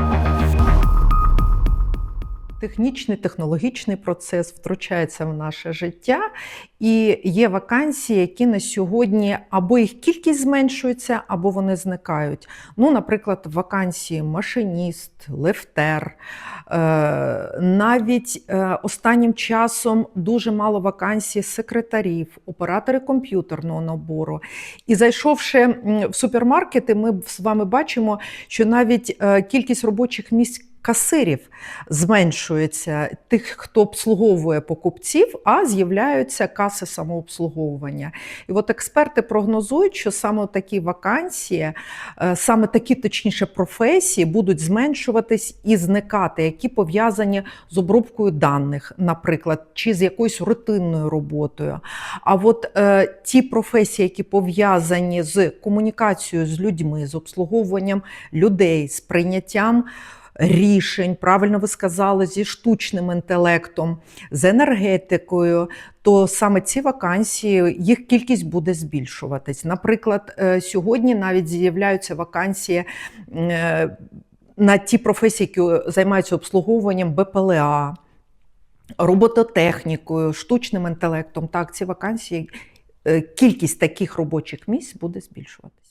Thank you. Технічний технологічний процес втручається в наше життя, і є вакансії, які на сьогодні або їх кількість зменшується, або вони зникають. Ну, наприклад, вакансії машиніст, лифтер. Е, Навіть е, останнім часом дуже мало вакансій секретарів, оператори комп'ютерного набору. І зайшовши в супермаркети, ми з вами бачимо, що навіть е, кількість робочих місць. Касирів зменшується тих, хто обслуговує покупців, а з'являються каси самообслуговування. І от експерти прогнозують, що саме такі вакансії, е, саме такі, точніше, професії будуть зменшуватись і зникати, які пов'язані з обробкою даних, наприклад, чи з якоюсь рутинною роботою. А от е, ті професії, які пов'язані з комунікацією з людьми, з обслуговуванням людей, з прийняттям рішень, правильно ви сказали, зі штучним інтелектом, з енергетикою, то саме ці вакансії, їх кількість буде збільшуватись. Наприклад, е, сьогодні навіть з'являються вакансії. е, На ті професії, які займаються обслуговуванням БПЛА, робототехнікою, штучним інтелектом, так, ці вакансії, е, кількість таких робочих місць буде збільшуватися.